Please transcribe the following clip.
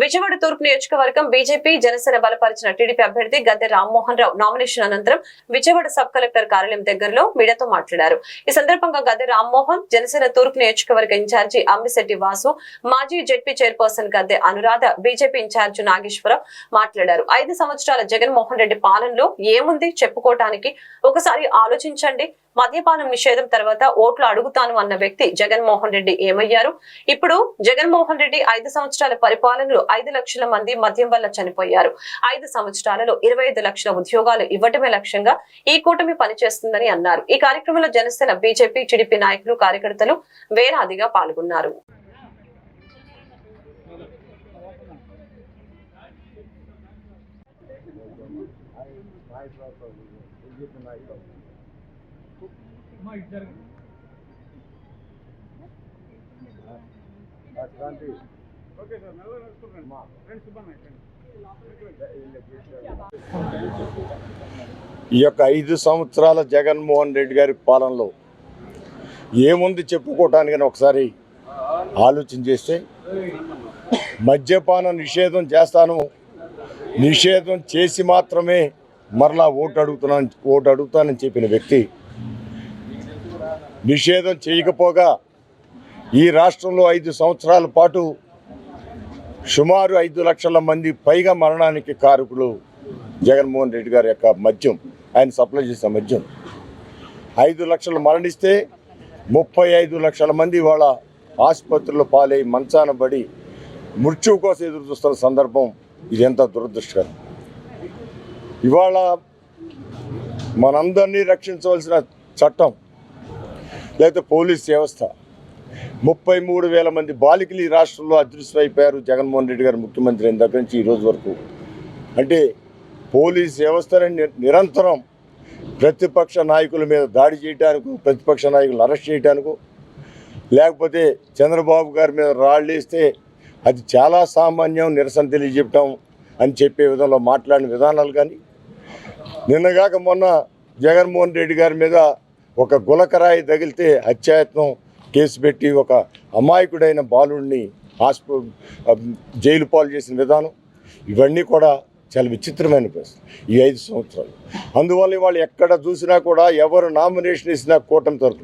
విజయవాడ తూర్పు నియోజకవర్గం బీజేపీ జనసేన బలపరిచిన టీడీపీ అభ్యర్థి గద్దె రామ్మోహన్ రావు నామినేషన్ అనంతరం విజయవాడ సబ్ కలెక్టర్ కార్యాలయం దగ్గరలో మీడియాతో మాట్లాడారు. ఈ సందర్భంగా గద్దె రామ్మోహన్ జనసేన తూర్పు నియోజకవర్గ ఇన్ఛార్జి అమ్మిశెట్టి వాసు మాజీ ZP chairperson Gadde Anuradha BJP incharge Nageswararao మాట్లాడారు. ఐదు సంవత్సరాల జగన్మోహన్ రెడ్డి పాలనలో ఏముంది? చెప్పుకోవటానికి ఒకసారి ఆలోచించండి. మద్యపానం నిషేధం తర్వాత ఓట్లు అడుగుతాను అన్న వ్యక్తి జగన్మోహన్ రెడ్డి ఏమయ్యారు? ఇప్పుడు జగన్మోహన్ రెడ్డి ఐదు సంవత్సరాల పరిపాలనలో ఐదు లక్షల మంది మద్యం వల్ల చనిపోయారు. ఐదు సంవత్సరాలలో ఇరవై ఐదు లక్షల ఉద్యోగాలు ఇవ్వటమే లక్ష్యంగా ఈ కూటమి పనిచేస్తుందని అన్నారు. ఈ కార్యక్రమంలో జనసేన బీజేపీ టీడీపీ నాయకులు కార్యకర్తలు వేలాదిగా పాల్గొన్నారు. ఓకే సార్ ఫ్రెండ్స్ ఈ యొక్క ఐదు సంవత్సరాల జగన్మోహన్ రెడ్డి గారి పాలనలో ఏముంది చెప్పుకోవటానికి ఒకసారి ఆలోచన చేస్తే మద్యపాన నిషేధం చేస్తాను. నిషేధం చేసి మాత్రమే మరలా ఓటు అడుగుతున్నాను ఓటు అడుగుతానని చెప్పిన వ్యక్తి నిషేధం చేయకపోగా ఈ రాష్ట్రంలో ఐదు సంవత్సరాల పాటు సుమారు ఐదు లక్షల మంది పైగా మరణానికి కారకులు జగన్మోహన్ రెడ్డి గారి యొక్క మద్యం ఆయన సప్లై చేసిన మద్యం. ఐదు లక్షలు మరణిస్తే ముప్పై ఐదు లక్షల మంది వాళ్ళ ఆసుపత్రిలో పాలై మంచాన పడి మృత్యువు కోసం ఎదురు చూస్తున్న సందర్భం ఇది ఎంత దురదృష్టకరం. ఇవాళ మనందరినీ రక్షించవలసిన చట్టం లేకపోతే పోలీస్ వ్యవస్థ. ముప్పై మూడు వేల మంది బాలికలు ఈ రాష్ట్రంలో అదృశ్యమైపోయారు. జగన్మోహన్ రెడ్డి గారు ముఖ్యమంత్రి అయిన దగ్గర నుంచి ఈ రోజు వరకు. అంటే పోలీస్ వ్యవస్థని నిరంతరం ప్రతిపక్ష నాయకుల మీద దాడి చేయడానికి ప్రతిపక్ష నాయకులను అరెస్ట్ చేయడానికి లేకపోతే చంద్రబాబు గారి మీద రాళ్ళు వేస్తే అది చాలా సామాన్యం నిరసన తెలియజెప్పటం అని చెప్పే విధంలో మాట్లాడిన విధానాలు కానీ నిన్నగాక మొన్న జగన్మోహన్ రెడ్డి గారి మీద ఒక గులకరాయి తగిలితే హత్యాయత్నం కేసు పెట్టి ఒక అమాయకుడైన బాలుడిని హాస్పి జైలు పాలు చేసిన విధానం ఇవన్నీ కూడా చాలా విచిత్రమైన పరిస్థితి ఈ ఐదు సంవత్సరాలు. అందువల్ల వాళ్ళు ఎక్కడ చూసినా కూడా ఎవరు నామినేషన్ ఇచ్చినా కూటమి తరపున